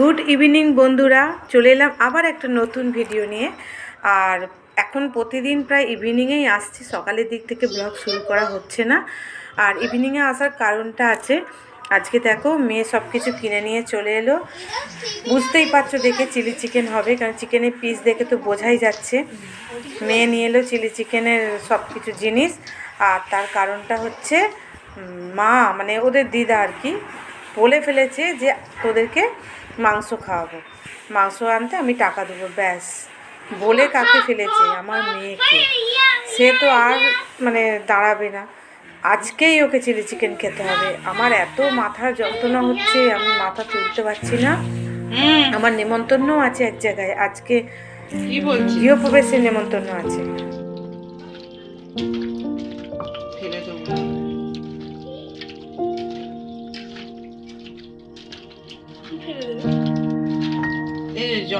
Good evening বন্ধুরা, চলে এলাম আবার একটা নতুন ভিডিও নিয়ে। আর এখন প্রতিদিন প্রায় ইভিনিংয়েই আসছি, সকালের দিক থেকে ব্লগ শুরু করা হচ্ছে না। আর ইভিনিংয়ে আসার কারণটা আছে, আজকে দেখো মেয়ে সব কিছু কিনে নিয়ে চলে এলো। বুঝতেই পারছ দেখে চিলি চিকেন হবে, কারণ চিকেনের পিস দেখে তো বোঝাই যাচ্ছে। মেয়ে নিয়ে এলো চিলি চিকেনের সব কিছু জিনিস, আর তার কারণটা হচ্ছে মা মানে ওদের দিদা আর কি, বলে ফেলেছে যে তোদেরকে মাংস খাওয়াবো। মাংস আনতে আমি টাকা দেবো ব্যাস। বলে কাকে ফেলেছে? আমার মেয়েকে। সে তো আর মানে দাঁড়াবে না। আজকেই ওকে চিলি চিকেন খেতে হবে। আমার এত মাথার যন্ত্রণা হচ্ছে আমি মাথা তুলতে পারছি না। আমার নেমন্তন্নও আছে এক জায়গায়। আজকে গৃহপ্রবেশের নেমন্তন্ন আছে।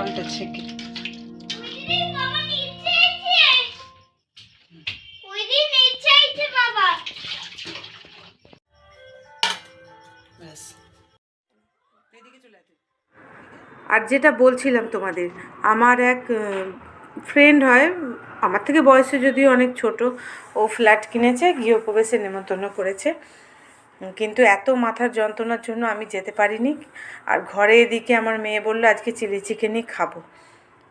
জলটা ছেঁকে। আর যেটা বলছিলাম তোমাদের আমার এক ফ্রেন্ড হয় আমার থেকে বয়সে যদিও অনেক ছোট ও ফ্ল্যাট কিনেছে গৃহপ্রবেশে নেমন্তন্ন করেছে। কিন্তু এত মাথার যন্ত্রণার জন্য আমি যেতে পারিনি। আর ঘরে এদিকে আমার মেয়ে বলল, আজকে চিলি চিকেনই খাব।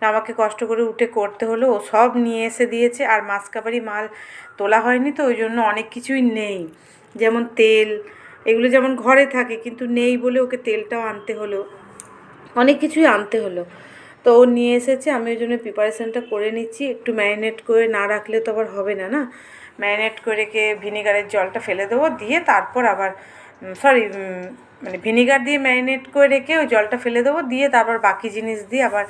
আমাকে কষ্ট করে উঠে করতে হলো। ও সব নিয়ে এসে দিয়েছে, আর মাসকাবারি মাল তোলা হয়নি তো, ওই জন্য অনেক কিছুই নেই। যেমন তেল, এগুলো যেমন ঘরে থাকে, কিন্তু নেই বলে ওকে তেলটাও আনতে হলো, অনেক কিছুই আনতে হলো। তো ও নিয়ে এসেছে, আমি ওই জন্য প্রিপারেশানটা করে নিচ্ছি। একটু ম্যারিনেট করে না রাখলে তো আবার হবে না না? ম্যারিনেট করে রেখে ভিনিগারের জলটা ফেলে দেবো, দিয়ে তারপর আবার সরি মানে ভিনিগার দিয়ে ম্যারিনেট করে রেখে ওই জলটা ফেলে দেবো, দিয়ে তারপর বাকি জিনিস দিয়ে আবার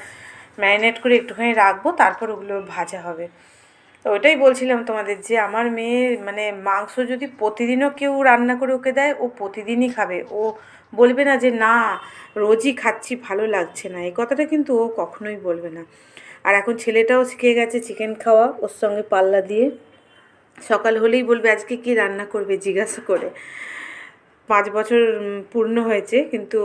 ম্যারিনেট করে একটুখানি রাখব, তারপর ওগুলো ভাজা হবে। তো ওইটাই বলছিলাম তোমাদের যে আমার মেয়ে মানে মাংস যদি প্রতিদিনও কেউ রান্না করে ওকে দেয়, ও প্রতিদিনই খাবে। ও বলবে না যে, না, রোজই খাচ্ছি, ভালো লাগছে না। এই কথাটা কিন্তু ও কখনোই বলবে না। আর এখন ছেলেটাও শিখে গেছে চিকেন খাওয়া, ওর সঙ্গে পাল্লা দিয়ে। সকাল হলেই বলবে, আজকে কি রান্না করবে? জিজ্ঞাসা করে। পাঁচ বছর পূর্ণ হয়েছে, কিন্তু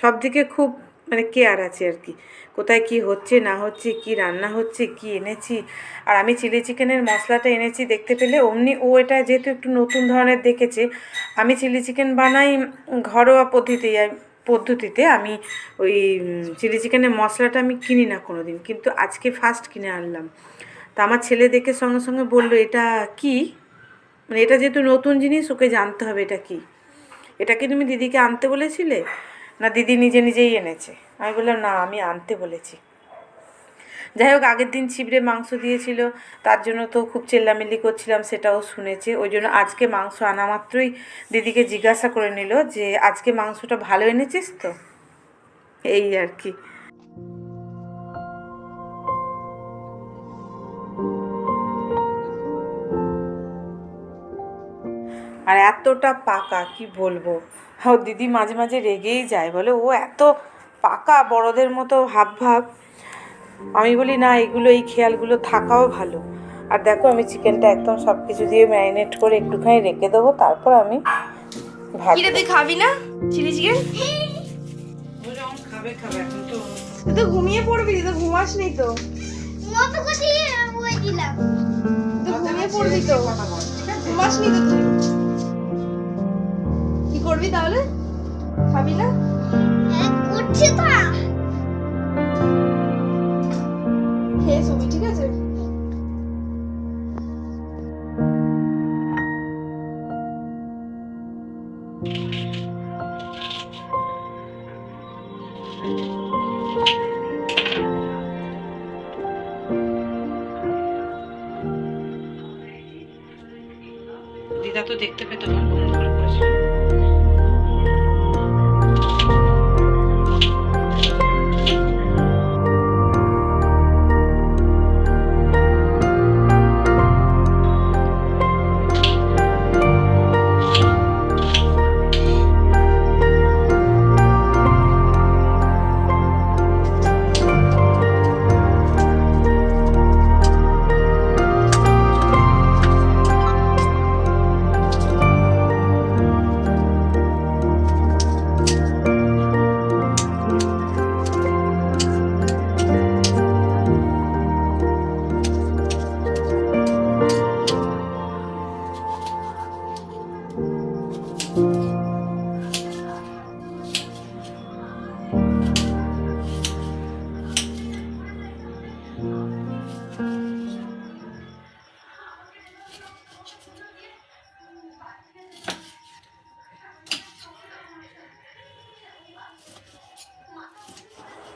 সব দিকে খুব মানে কেয়ার আছে আর কি। কোথায় কি হচ্ছে, না হচ্ছে, কি রান্না হচ্ছে, কি এনেছি? আর আমি চিলি চিকেনের মশলাটা এনেছি দেখতে পেলে, অমনি ও এটা যেহেতু একটু নতুন ধরনের দেখেছে, আমি চিলি চিকেন বানাই ঘরোয়া পদ্ধতি পদ্ধতিতে আমি ওই চিলি চিকেনের মশলাটা আমি কিনি না কোনো দিন কিন্তু আজকে ফার্স্ট কিনে আনলাম। তা আমার ছেলে দেখে সঙ্গে সঙ্গে বলল, এটা কি? মানে এটা যেহেতু নতুন জিনিস, ওকে জানতে হবে এটা কি? এটা কি তুমি দিদিকে আনতে বলেছিলে? না, দিদি নিজে নিজেই এনেছে। আমি বললাম, না, আমি আনতে বলেছি। যাই হোক, আগের দিন ছিবড়ে মাংস দিয়েছিল, তার জন্য তো খুব চেল্লামিল্লি করছিলাম, সেটাও শুনেছে। ওই জন্য আজকে মাংস আনা মাত্রই দিদিকে জিজ্ঞাসা করে নিল যে, আজকে মাংসটা ভালো এনেছিস তো? এই আর কি। আর এতটা পাকা কি বলব? ও দিদি মাঝে মাঝে রেগেই যায় বলে ও এত পাকা বড়দের মতো হাব ভাব। আমি বলি না এগুলো এই খেয়ালগুলো থাকাও ভালো। আর দেখো আমি চিকেনটা একদম সব কিছু দিয়ে ম্যারিনেট করে একটুখানি রেখে দেবো তারপর আমি তুই খাবি না? চিলি চিকেন খাবে খাবে এখন তো তুই তো ঘুমিয়ে পড়বি তো ঘুমাস নি তো। মতো দিলাম। ঘুমিয়ে পড়বি তো। ঘুমাস নি তো তুই? করবি তাহলে? খাবি না? করছে তো। খেয়ে শুবি ঠিক আছে? দিদা তো দেখতে পেতো না বন্ধ করে করেছে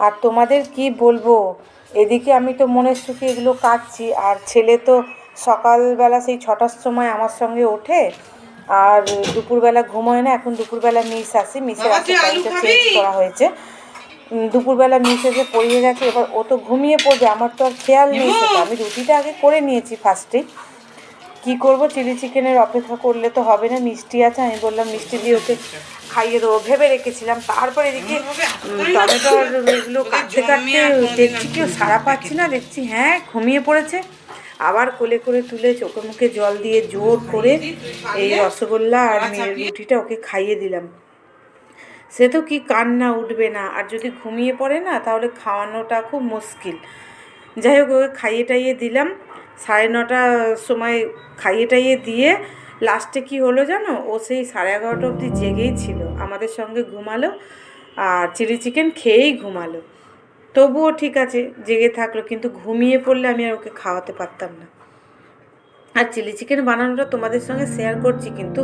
আর তোমাদের কি বলব? এদিকে আমি তো মনের সুখে এগুলো কাটছি আর ছেলে তো সকালবেলা সেই ছটার সময় আমার সঙ্গে ওঠে আর দুপুরবেলা ঘুমোয় না এখন দুপুরবেলা মিস আসে মিসের আসে? চেঞ্জ করা হয়েছে। দুপুরবেলা মিস এসে পড়িয়ে গেছে এবার ও তো ঘুমিয়ে পড়বে আমার তো আর খেয়াল নেই আমি রুটিটা আগে করে নিয়েছি ফার্স্টে কি করব? চিলি চিকেনের অপেক্ষা করলে তো হবে না মিষ্টি আছে আমি বললাম মিষ্টি দিয়ে ওকে খাইয়ে দেবো ভেবে রেখেছিলাম। তারপর এদিকে উম, টমেটো এগুলো কাটতে কাটতে দেখছি কেউ সারা পাচ্ছি না দেখছি হ্যাঁ ঘুমিয়ে পড়েছে। আবার কোলে করে তুলে চোখে মুখে জল দিয়ে জোর করে এই রসগোল্লা আর মেয়ের রুটিটা ওকে খাইয়ে দিলাম। সে তো কি কান্না উঠবে না আর যদি ঘুমিয়ে পড়ে না তাহলে খাওয়ানোটা খুব মুশকিল। যাই হোক ওকে খাইয়ে টাইয়ে দিলাম। সাড়ে নটার সময় খাইয়ে টাইয়ে দিয়ে লাস্টে কি হলো জানো? ও সেই সাড়ে এগারোটা অবধি জেগেই ছিল, আমাদের সঙ্গে ঘুমালো আর চিলি চিকেন খেয়েই ঘুমালো। তবুও ঠিক আছে, জেগে থাকল, কিন্তু ঘুমিয়ে পড়লে আমি আর ওকে খাওয়াতে পারতাম না। আর চিলি চিকেন বানানোটা তোমাদের সঙ্গে শেয়ার করছি, কিন্তু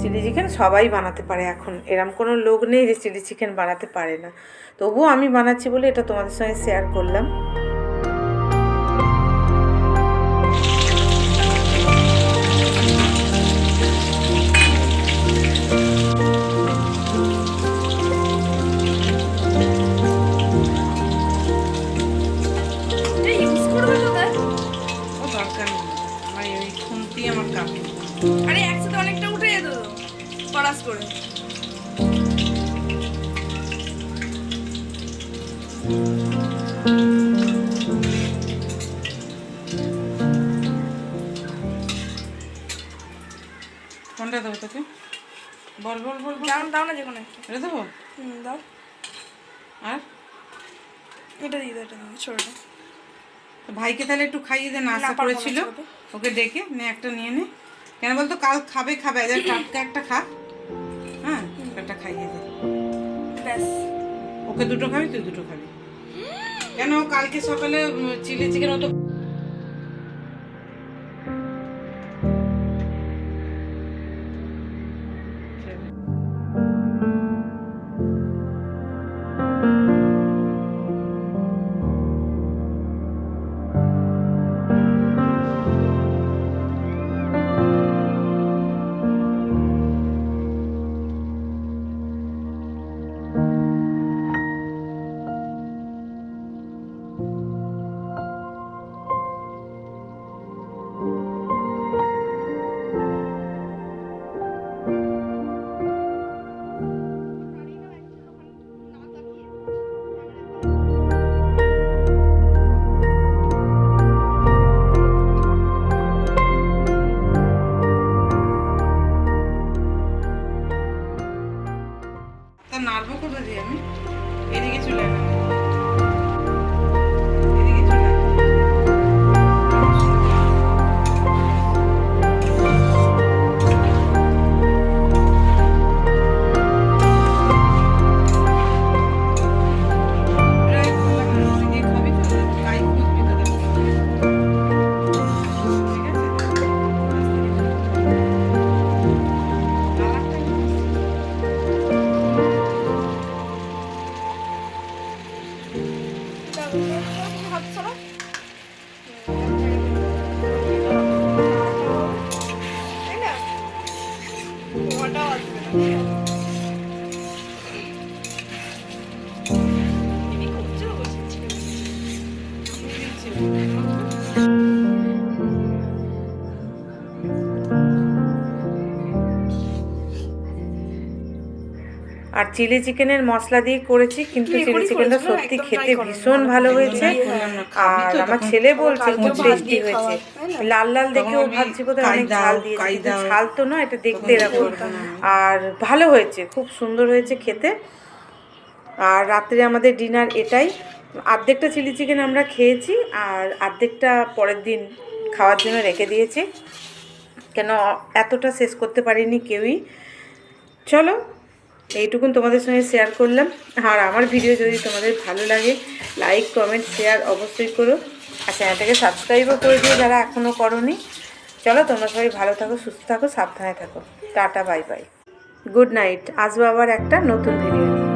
চিলি চিকেন সবাই বানাতে পারে এখন। এরম কোনো লোক নেই যে চিলি চিকেন বানাতে পারে না। তবুও আমি বানাচ্ছি বলে এটা তোমাদের সঙ্গে শেয়ার করলাম। কোনটা দেবো তোকে। বল বল বল বল দাও দাও না যে কোনো এটা দেবো? দাও। আর? এটা দিয়ে দাও এটা ছোটটা ভাইকে তাহলে একটু খাইয়ে দে না আশা না, পারব করেছিল ওকে ডেকে নে একটা নিয়ে নে। কেন বলতো কাল খাবে খাবে। এদের টাটকা একটা খা। হ্যাঁ একটা খাইয়ে দে। ব্যাস। ওকে দুটো খাবি তুই দুটো খাবি। কেন কালকে সকালে চিলি চিকেন ও হাত ছাড়া আর চিলি চিকেনের মশলা দিয়ে করেছি কিন্তু চিলি চিকেনটা সত্যি খেতে। ভীষণ ভালো হয়েছে। করলাম না, খাবি আর আমার ছেলে বলছে খুব টেস্টি হয়েছে? লাল লাল দেখে ও ভাবছি বোধহয় কাই অনেক ঝাল দিয়েছে। ঝাল তো না এটা দেখতে এরকম। আর ভালো হয়েছে খুব সুন্দর হয়েছে খেতে। আর রাত্রে আমাদের ডিনার এটাই। আর্ধেকটা চিলি চিকেন আমরা খেয়েছি আর আর্ধেকটা পরের দিন খাওয়ার জন্য রেখে দিয়েছি। কেন এতটা শেষ করতে পারিনি কেউই। চলো এইটুকুন তোমাদের সঙ্গে শেয়ার করলাম। আর আমার ভিডিও যদি তোমাদের ভালো লাগে লাইক কমেন্ট শেয়ার অবশ্যই করো। আর চ্যানেলটাকে সাবস্ক্রাইবও করে দিও যারা এখনও করনি। চলো তোমরা সবাই ভালো থাকো, সুস্থ থাকো, সাবধানে থাকো। Tata bye bye good night আসব আবার একটা নতুন ভিডিও নিয়ে।